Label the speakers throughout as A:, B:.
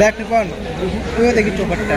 A: দেখ কোন তুইও দেখি চোপারটা।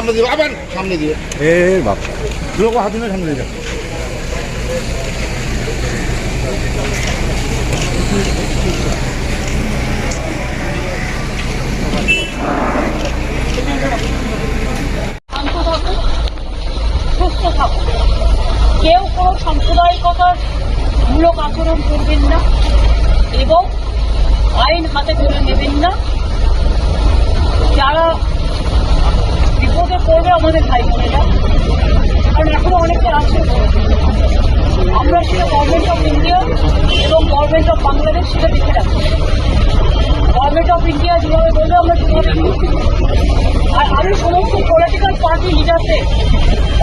B: সামনে দিবে আবার সামনে দিয়ে।
C: এ বাপ
B: লোক হাত দিলে সামনে দিয়ে
D: সুস্থ থাকুন কেউ কোনো সাম্প্রদায়িকতার মূলক আচরণ করবেন না এবং আইন হাতে তুলে নেবেন না। যারা আমাদের ভাই বোনেরা। কারণ এখনও অনেকে আছে। আমরা সেটা গভর্নমেন্ট অফ ইন্ডিয়া এবং গভর্নমেন্ট অফ বাংলাদেশ সেটা দেখে রাখছি। গভর্নমেন্ট অফ ইন্ডিয়া যেভাবে বলবে, আমরা সেভাবে। আর আমি সমস্ত পলিটিক্যাল পার্টি লিডারদের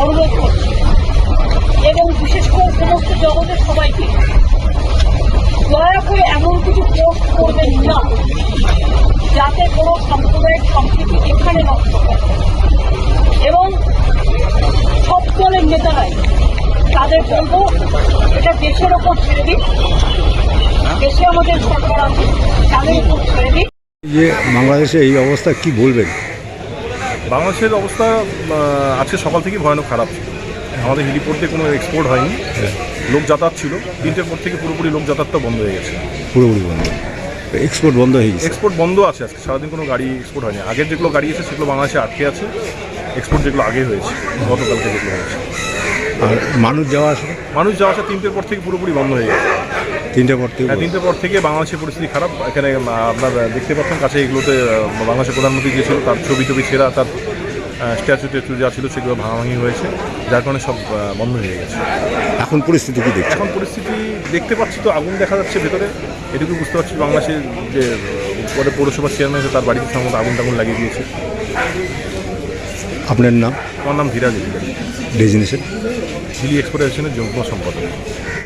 D: অনুরোধ করছি। এবং বিশেষ করে সমস্ত জগতের সবাইকে। দয়া করে এমন কিছু পোস্ট করবেন না, যাতে কোনো সাম্প্রদায়িক সম্প্রীতি এখানে নষ্ট হয়। দলের নেতারাই তাদের বলব এটা দেশের ওপর ছেড়ে দিন। দেশে আমাদের সরকার আছে তাদের উপর ছেড়ে দিন।
C: যে বাংলাদেশে এই অবস্থা কি বলবেন?
E: বাংলাদেশের অবস্থা আজকে সকাল থেকে ভয়ানক খারাপ ছিল। আমাদের হেলিপোর্টে কোনো এক্সপোর্ট হয়নি। লোক যাতায়াত ছিল। তিনটের পর থেকে পুরোপুরি লোক যাতায়াতটা বন্ধ হয়ে গেছে।
C: পুরোপুরি বন্ধ। এক্সপোর্ট বন্ধ হয়ে গেছে।
E: এক্সপোর্ট বন্ধ আছে আজকে। সারাদিন কোনো গাড়ি এক্সপোর্ট হয়নি। আগের যেগুলো গাড়ি আছে সেগুলো বাংলাদেশে আটকে আছে। এক্সপোর্ট যেগুলো আগে হয়েছে গতকালকে যেগুলো হয়েছে।
C: আর মানুষ যাওয়া আসা?
E: মানুষ যাওয়া আসা তিনটের পর থেকে পুরোপুরি বন্ধ হয়ে গেছে।
C: তিনটে পর থেকে
E: হ্যাঁ তিনটের পর থেকে বাংলাদেশের পরিস্থিতি খারাপ। এখানে আপনার দেখতে পাচ্ছেন কাছে এগুলোতে বাংলাদেশের প্রধানমন্ত্রী যে ছিল তার ছবি টবি ছেঁড়া তার স্ট্যাচু ট্যাচু যা ছিল সেগুলো ভাঙাভাঙি হয়েছে। যার কারণে সব বন্ধ হয়ে গেছে।
C: এখন পরিস্থিতি কি দেখছেন?
E: এখন পরিস্থিতি দেখতে পাচ্ছি তো আগুন দেখা যাচ্ছে ভেতরে। এটুকু বুঝতে পারছি বাংলাদেশের যে পরে পৌরসভার চেয়ারম্যান তার বাড়িতে সম্ভবত আগুন টাগুন লাগিয়ে দিয়েছে।
C: আপনার নাম?
E: আমার নাম ধীরাজ অধিকারী
C: ডেজিনেশন
E: হিলি এক্সপোর্টেশনের যুগ্ম সম্পাদক।